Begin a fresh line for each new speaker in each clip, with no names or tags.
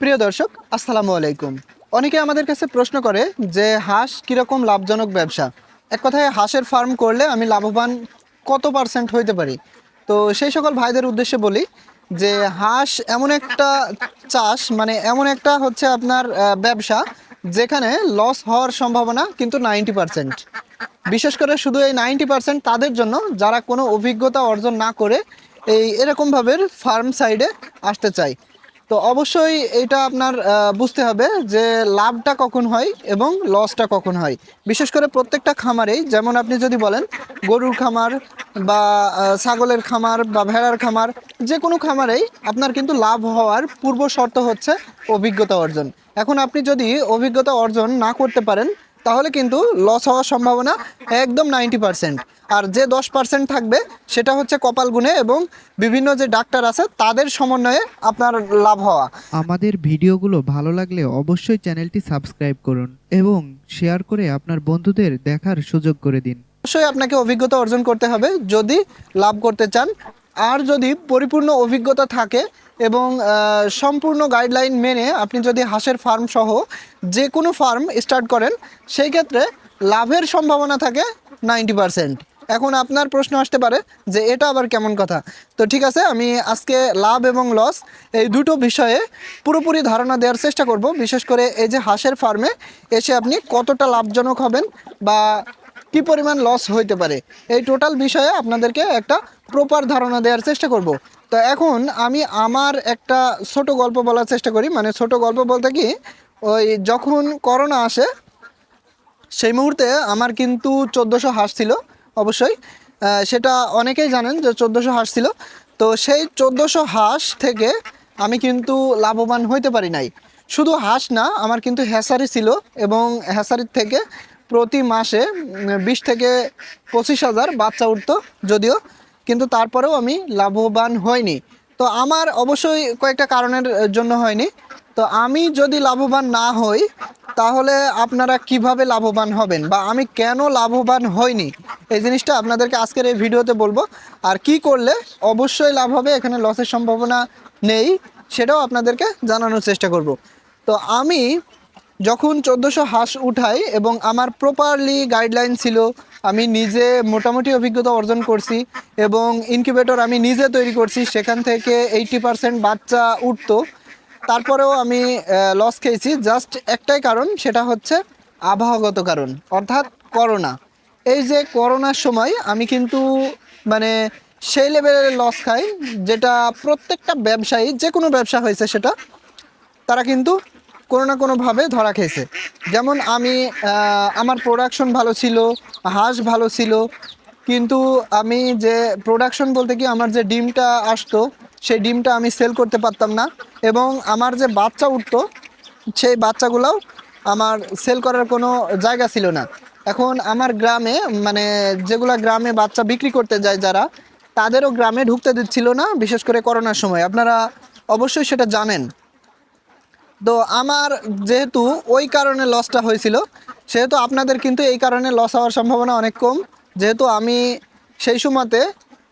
প্রিয় দর্শক, আসসালামু আলাইকুম। অনেকে আমাদের কাছে প্রশ্ন করে যে হাঁস কীরকম লাভজনক ব্যবসা? এক কথায় হাঁসের ফার্ম করলে আমি লাভবান কত পার্সেন্ট হইতে পারি? তো সেই সকল ভাইদের উদ্দেশ্যে বলি যে হাঁস এমন একটা চাষ মানে এমন একটা হচ্ছে আপনার ব্যবসা যেখানে লস হওয়ার সম্ভাবনা কিন্তু নাইনটি পার্সেন্ট বিশেষ করে শুধু এই নাইনটি পার্সেন্ট তাদের জন্য যারা কোনো অভিজ্ঞতা অর্জন না করে এই এরকমভাবে ফার্ম সাইডে আসতে চায়। তো অবশ্যই এটা আপনার বুঝতে হবে যে লাভটা কখন হয় এবং লসটা কখন হয়। বিশেষ করে প্রত্যেকটা খামারেই, যেমন আপনি যদি বলেন গরুর খামার বা ছাগলের খামার বা ভেড়ার খামার, যে কোনো খামারেই আপনার কিন্তু লাভ হওয়ার পূর্ব শর্ত হচ্ছে অভিজ্ঞতা অর্জন। এখন আপনি যদি অভিজ্ঞতা অর্জন না করতে পারেন, তাহলে কিন্তু লস হওয়ার সম্ভাবনা একদম নাইনটি পার্সেন্ট। আর যে দশ পার্সেন্ট থাকবে সেটা হচ্ছে কপাল গুণে এবং বিভিন্ন যে ডাক্তার আছে তাদের সমন্বয়ে আপনার লাভ হওয়া।
আমাদের ভিডিওগুলো ভালো লাগলে অবশ্যই চ্যানেলটি সাবস্ক্রাইব করুন এবং শেয়ার করে আপনার বন্ধুদের দেখার সুযোগ করে দিন।
অবশ্যই আপনাকে অভিজ্ঞতা অর্জন করতে হবে যদি লাভ করতে চান। আর যদি পরিপূর্ণ অভিজ্ঞতা থাকে এবং সম্পূর্ণ গাইডলাইন মেনে আপনি যদি হাঁসের ফার্ম সহ যে কোনো ফার্ম স্টার্ট করেন সেই ক্ষেত্রে লাভের সম্ভাবনা থাকে নাইনটি পারসেন্ট এখন আপনার প্রশ্ন আসতে পারে যে এটা আবার কেমন কথা। তো ঠিক আছে, আমি আজকে লাভ এবং লস এই দুটো বিষয়ে পুরোপুরি ধারণা দেওয়ার চেষ্টা করব। বিশেষ করে এই যে হাঁসের ফার্মে এসে আপনি কতটা লাভজনক হবেন বা কি পরিমাণ লস হইতে পারে, এই টোটাল বিষয়ে আপনাদেরকে একটা প্রপার ধারণা দেওয়ার চেষ্টা করব। তো এখন আমি আমার একটা ছোট গল্প বলার চেষ্টা করি। মানে ছোট গল্প বলতে কি, ওই যখন করোনা আসে, সেই মুহূর্তে আমার কিন্তু চোদ্দোশো হাঁস ছিল। অবশ্যই। সেটা অনেকেই জানেন যে চোদ্দোশো হাঁস ছিল। তো সেই চোদ্দোশো হাঁস থেকে আমি কিন্তু লাভবান হইতে পারি নাই। শুধু হাঁস না, আমার কিন্তু হ্যাসারি ছিল এবং হ্যাসারির থেকে প্রতি মাসে বিশ থেকে পঁচিশ হাজার বাচ্চা উঠতো যদিও, কিন্তু তারপরেও আমি লাভবান হইনি। তো আমার অবশ্যই কয়েকটা কারণের জন্য হয়নি। তো আমি যদি লাভবান না হই, তাহলে আপনারা কীভাবে লাভবান হবেন বা আমি কেন লাভবান হইনি? এই জিনিসটা আপনাদেরকে আজকের এই ভিডিওতে বলব। আর কি করলে অবশ্যই লাভ হবে, এখানে লসের সম্ভাবনা নেই, সেটাও আপনাদেরকে জানানোর চেষ্টা করব। তো আমি যখন চোদ্দোশো হাঁস উঠাই এবং আমার প্রপারলি গাইডলাইন ছিল, আমি নিজে মোটামুটি অভিজ্ঞতা অর্জন করছি এবং ইনকিউবেটর আমি নিজে তৈরি করছি, সেখান থেকে এইটি পার্সেন্ট বাচ্চা উঠতো। তারপরেও আমি লস খেয়েছি। জাস্ট একটাই কারণ, সেটা হচ্ছে আবহাওয়াগত কারণ, অর্থাৎ করোনা এই যে করোনার সময় আমি কিন্তু মানে সেই লেভেলের লস খাই, যেটা প্রত্যেকটা ব্যবসায়ী, যে কোনো ব্যবসা হয়েছে সেটা, তারা কিন্তু কোনো না কোনোভাবে ধরা খেয়েছে। যেমন আমি আমার প্রোডাকশন ভালো ছিল, হাঁস ভালো ছিল, কিন্তু আমি যে প্রোডাকশন বলতে কি, আমার যে ডিমটা আসতো, সেই ডিমটা আমি সেল করতে পারতাম না, এবং আমার যে বাচ্চা উঠতো, সেই বাচ্চাগুলোও আমার সেল করার কোনো জায়গা ছিল না। এখন আমার গ্রামে মানে যেগুলা গ্রামে বাচ্চা বিক্রি করতে যায় যারা, তাদেরও গ্রামে ঢুকতে দিচ্ছিল না, বিশেষ করে করোনার সময়। আপনারা অবশ্যই সেটা জানেন। তো আমার যেহেতু ওই কারণে লসটা হয়েছিল, সেহেতু আপনাদের কিন্তু এই কারণে লস হওয়ার সম্ভাবনা অনেক কম। যেহেতু আমি সেই সময়তে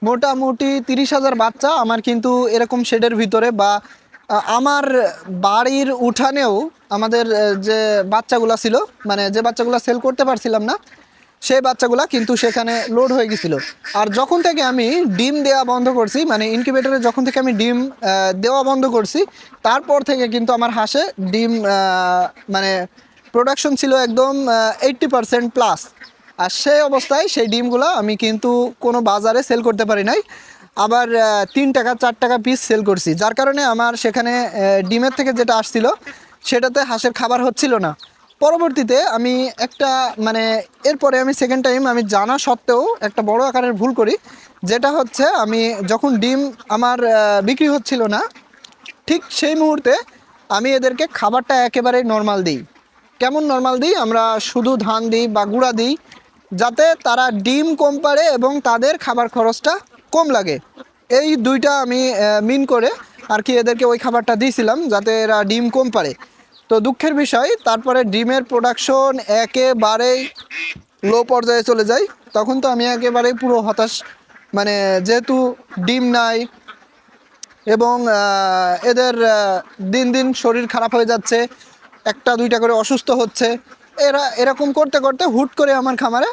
মোটামুটি তিরিশ হাজার বাচ্চা আমার কিন্তু এরকম শেডের ভিতরে বা আমার বাড়ির উঠানেও আমাদের যে বাচ্চাগুলো ছিল মানে যে বাচ্চাগুলো সেল করতে পারছিলাম না, সেই বাচ্চাগুলা কিন্তু সেখানে লোড হয়ে গেছিল। আর যখন থেকে আমি ডিম দেওয়া বন্ধ করছি মানে ইনকিউবেটরে যখন থেকে আমি ডিম দেওয়া বন্ধ করছি, তারপর থেকে কিন্তু আমার হাঁসে ডিম মানে প্রোডাকশন ছিল একদম এইট্টি পারসেন্ট প্লাস আর সেই অবস্থায় সেই ডিমগুলো আমি কিন্তু কোনো বাজারে সেল করতে পারি নাই। আবার তিন টাকা, চার টাকা পিস সেল করছি। যার কারণে আমার সেখানে ডিমের থেকে যেটা আসছিল, সেটাতে হাঁসের খাবার হচ্ছিল না। পরবর্তীতে আমি একটা মানে এরপরে আমি সেকেন্ড টাইম আমি জানা সত্ত্বেও একটা বড় আকারের ভুল করি, যেটা হচ্ছে আমি যখন ডিম আমার বিক্রি হচ্ছিল না, ঠিক সেই মুহূর্তে আমি এদেরকে খাবারটা একেবারে নর্মাল দিই। কেমন নর্মাল দিই? আমরা শুধু ধান দিই বা গুঁড়া দিই, যাতে তারা ডিম কম পারে এবং তাদের খাবার খরচটা কম লাগে। এই দুইটা আমি মিন করে আর কি এদেরকে ওই খাবারটা দিয়েছিলাম যাতে এরা ডিম কম পারে। তো দুঃখের বিষয়, তারপরে ডিমের প্রোডাকশন একেবারেই লো পর্যায়ে চলে যায়। তখন তো আমি একেবারেই পুরো হতাশ। মানে যেহেতু ডিম নাই এবং এদের দিন দিন শরীর খারাপ হয়ে যাচ্ছে, একটা দুইটা করে অসুস্থ হচ্ছে, এরা এরকম করতে করতে হুট করে আমার খামারে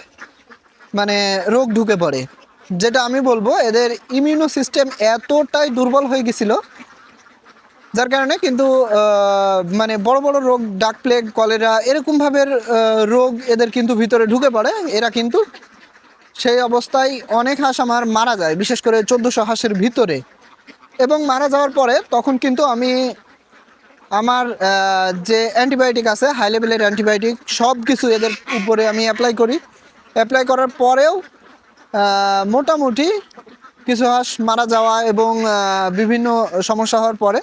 মানে রোগ ঢুকে পড়ে। যেটা আমি বলব, এদের ইমিউনো সিস্টেম এতটাই দুর্বল হয়ে গেছিল, যার কারণে কিন্তু মানে বড় বড় রোগ, ডাক প্লেগ, কলেরা এরকমভাবে রোগ এদের কিন্তু ভিতরে ঢুকে পড়ে। এরা কিন্তু সেই অবস্থায় অনেক হাঁস আমার মারা যায়, বিশেষ করে চোদ্দোশো হাঁসের ভিতরে। এবং মারা যাওয়ার পরে তখন কিন্তু আমি আমার যে অ্যান্টিবায়োটিক আছে, হাই লেভেলের অ্যান্টিবায়োটিক সব কিছু এদের উপরে আমি অ্যাপ্লাই করি। অ্যাপ্লাই করার পরেও মোটামুটি কিছু হাঁস মারা যাওয়া এবং বিভিন্ন সমস্যা হওয়ার পরে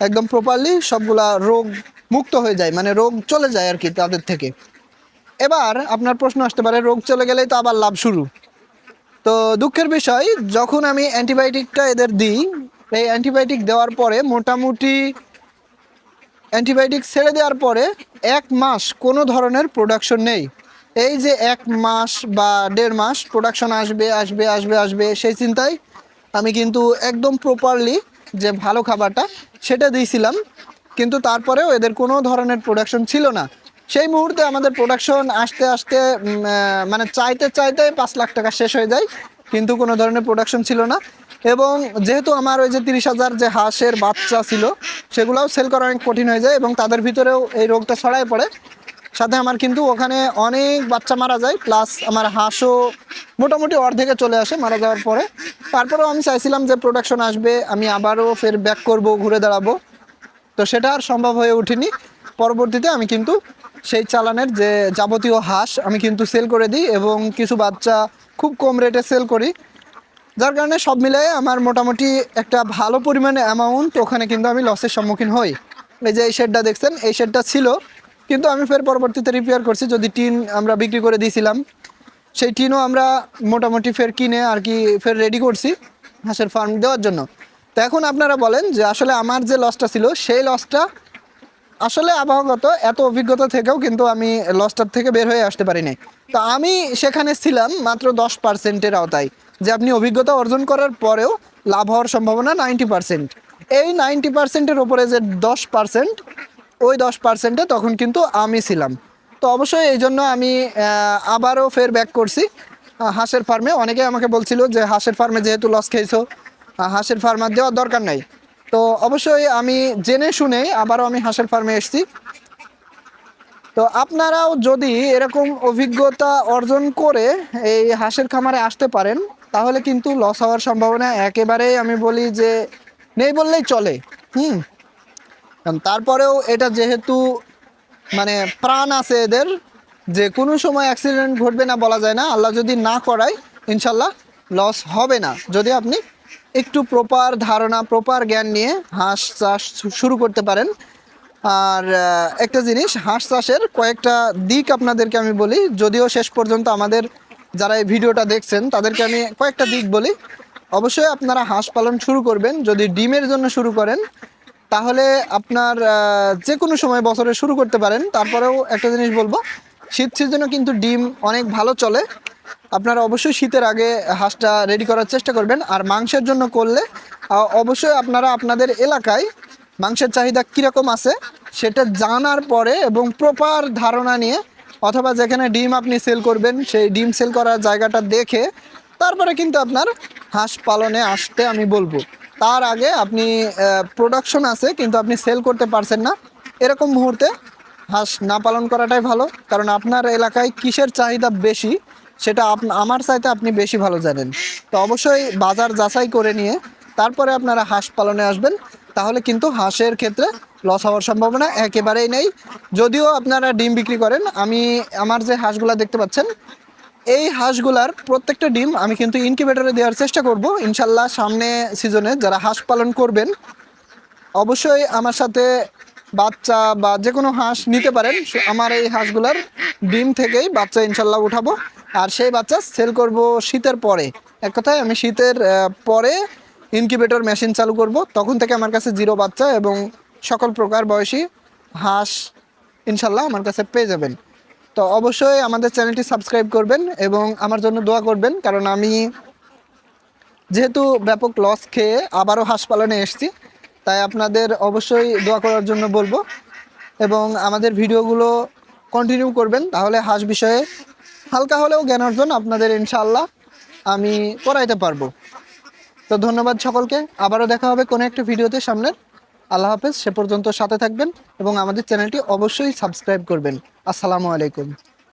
একদম প্রপারলি সবগুলা রোগ মুক্ত হয়ে যায় মানে রোগ চলে যায় আর কি তাদের থেকে। এবার আপনার প্রশ্ন আসতে পারে, রোগ চলে গেলেই তো আবার লাভ শুরু। তো দুঃখের বিষয়, যখন আমি অ্যান্টিবায়োটিকটা এদের দিই, এই অ্যান্টিবায়োটিক দেওয়ার পরে মোটামুটি অ্যান্টিবায়োটিক ছেড়ে দেওয়ার পরে এক মাস কোনো ধরনের প্রোডাকশন নেই। এই যে এক মাস বা দেড় মাস প্রোডাকশন আসবে আসবে আসবে আসবে সেই চিন্তায় আমি কিন্তু একদম প্রপারলি যে ভালো খাবারটা সেটা দিয়েছিলাম। কিন্তু তারপরেও এদের কোনো ধরনের প্রোডাকশন ছিল না। সেই মুহূর্তে আমাদের প্রোডাকশন আসতে আসতে মানে চাইতে চাইতে পাঁচ লাখ টাকা শেষ হয়ে যায়। কিন্তু কোনো ধরনের প্রোডাকশন ছিল না। এবং যেহেতু আমার ওই যে তিরিশ হাজার যে হাঁসের বাচ্চা ছিল, সেগুলোও সেল করা অনেক কঠিন হয়ে যায় এবং তাদের ভিতরেও এই রোগটা ছড়ায় পড়ে। সাথে আমার কিন্তু ওখানে অনেক বাচ্চা মারা যায় প্লাস আমার হাঁসও মোটামুটি অর্ধেকে চলে আসে মারা যাওয়ার পরে। তারপরেও আমি চাইছিলাম যে প্রোডাকশন আসবে, আমি আবারও ফের ব্যাক করব, ঘুরে দাঁড়াবো। তো সেটা আর সম্ভব হয়ে ওঠেনি। পরবর্তীতে আমি কিন্তু সেই চালানের যে যাবতীয় হাঁস আমি কিন্তু সেল করে দিই এবং কিছু বাচ্চা খুব কম রেটে সেল করি। যার কারণে সব মিলিয়ে আমার মোটামুটি একটা ভালো পরিমাণে অ্যামাউন্ট ওখানে কিন্তু আমি লসের সম্মুখীন হই। এই যে এই শেডটা দেখছেন, এই শেডটা ছিল কিন্তু আমি ফের পরবর্তীতে রিপেয়ার করছি। যদি টিন আমরা বিক্রি করে দিয়েছিলাম, সেই টিনও আমরা মোটামুটি ফের কিনে আর কি ফের রেডি করছি হাঁসের ফার্ম দেওয়ার জন্য। তো এখন আপনারা বলেন যে আসলে আমার যে লসটা ছিল, সেই লসটা আসলে আবহাওয়াগত এত অভিজ্ঞতা থেকেও কিন্তু আমি লসটার থেকে বের হয়ে আসতে পারিনি। তো আমি সেখানে ছিলাম মাত্র দশ পার্সেন্টের আওতায়, যে আপনি অভিজ্ঞতা অর্জন করার পরেও লাভ হওয়ার সম্ভাবনা নাইনটি পার্সেন্ট এই নাইনটি পার্সেন্টের ওপরে যে দশ পার্সেন্ট ওই দশ পার্সেন্টে তখন কিন্তু আমি ছিলাম। তো অবশ্যই এই জন্য আমি আবারও ফের ব্যাক করছি। হাঁসের ফার্মে অনেকে আমাকে বলছিল যে হাঁসের ফার্মে যেহেতু লস খেয়েছো হাঁসের ফার্মার দেওয়ার দরকার নাই। তো অবশ্যই আমি জেনে শুনে আবারও আমি হাঁসের ফার্মে এসেছি। তো আপনারাও যদি এরকম অভিজ্ঞতা অর্জন করে এই হাঁসের খামারে আসতে পারেন, তাহলে কিন্তু লস হওয়ার সম্ভাবনা একেবারেই আমি বলি যে নেই বললেই চলে। হুম? তারপরেও এটা যেহেতু মানে প্রাণ আছে এদের, যে কোনো সময় অ্যাক্সিডেন্ট ঘটবে না বলা যায় না, আল্লাহ যদি না করায়, ইনশাল্লাহ লস হবে না। যদি আপনি একটু প্রপার ধারণা প্রপার জ্ঞান নিয়ে হাঁস চাষ শুরু করতে পারেন। আর একটা জিনিস, হাঁস চাষের কয়েকটা দিক আপনাদেরকে আমি বলি, যদিও শেষ পর্যন্ত আমাদের যারা এই ভিডিওটা দেখছেন, তাদেরকে আমি কয়েকটা দিক বলি। অবশ্যই আপনারা হাঁস পালন শুরু করবেন, যদি ডিমের জন্য শুরু করেন তাহলে আপনার যে কোনো সময় বছরে শুরু করতে পারেন। তারপরেও একটা জিনিস বলব, শীত সিজনে কিন্তু ডিম অনেক ভালো চলে। আপনারা অবশ্যই শীতের আগে হাঁসটা রেডি করার চেষ্টা করবেন। আর মাংসের জন্য করলে অবশ্যই আপনারা আপনাদের এলাকায় মাংসের চাহিদা কীরকম আছে সেটা জানার পরে এবং প্রপার ধারণা নিয়ে, অথবা যেখানে ডিম আপনি সেল করবেন, সেই ডিম সেল করার জায়গাটা দেখে, তারপরে কিন্তু আপনার হাঁস পালনে আসতে আমি বলব। তার আগে আপনি প্রোডাকশন আছে, কিন্তু আপনি সেল করতে পারছেন না। এরকম মুহূর্তে হাঁস না পালন করাটাই ভালো, কারণ আপনার এলাকায় কিসের চাহিদা বেশি, সেটা আপ- আমার চাইতে আপনি বেশি ভালো জানেন। তো অবশ্যই বাজার যাচাই করে নিয়ে তারপরে আপনারা হাঁস পালনে আসবেন। তাহলে কিন্তু হাঁসের ক্ষেত্রে লস হওয়ার সম্ভাবনা একেবারেই নেই। যদিও আপনারা ডিম বিক্রি করেন, আমি, আমার যে হাঁসগুলা দেখতে পাচ্ছেন এই হাঁসগুলার প্রত্যেকটা ডিম আমি কিন্তু ইনকিউবেটরে দেওয়ার চেষ্টা করব। ইনশাল্লাহ সামনে সিজনে যারা হাঁস পালন করবেন, অবশ্যই আমার সাথে বাচ্চা বা যে কোনো হাঁস নিতে পারেন। আমার এই হাঁসগুলার ডিম থেকেই বাচ্চা ইনশাল্লাহ উঠাবো। আর সেই বাচ্চা সেল করব শীতের পরে। এক কথায় আমি শীতের পরে ইনকিউবেটর মেশিন চালু করব। তখন থেকে আমার কাছে জিরো বাচ্চা এবং সকল প্রকার বয়সী হাঁস ইনশাল্লাহ আমার কাছে পেয়ে যাবেন। তো অবশ্যই আমাদের চ্যানেলটি সাবস্ক্রাইব করবেন এবং আমার জন্য দোয়া করবেন, কারণ আমি যেহেতু ব্যাপক লস খেয়ে আবারও হাঁস পালনে এসেছি, তাই আপনাদের অবশ্যই দোয়া করার জন্য বলব এবং আমাদের ভিডিওগুলো কন্টিনিউ করবেন, তাহলে হাঁস বিষয়ে হালকা হলেও জ্ঞান অর্জন আপনাদের ইনশাল্লাহ আমি করাইতে পারব। তো ধন্যবাদ সকলকে, আবারও দেখা হবে কোনো একটা ভিডিওতে সামনের আল্লাহ হাফেজ সে পর্যন্ত সাথে থাকবেন এবং আমাদের চ্যানেলটি অবশ্যই সাবস্ক্রাইব করবেন। আসসালামু আলাইকুম।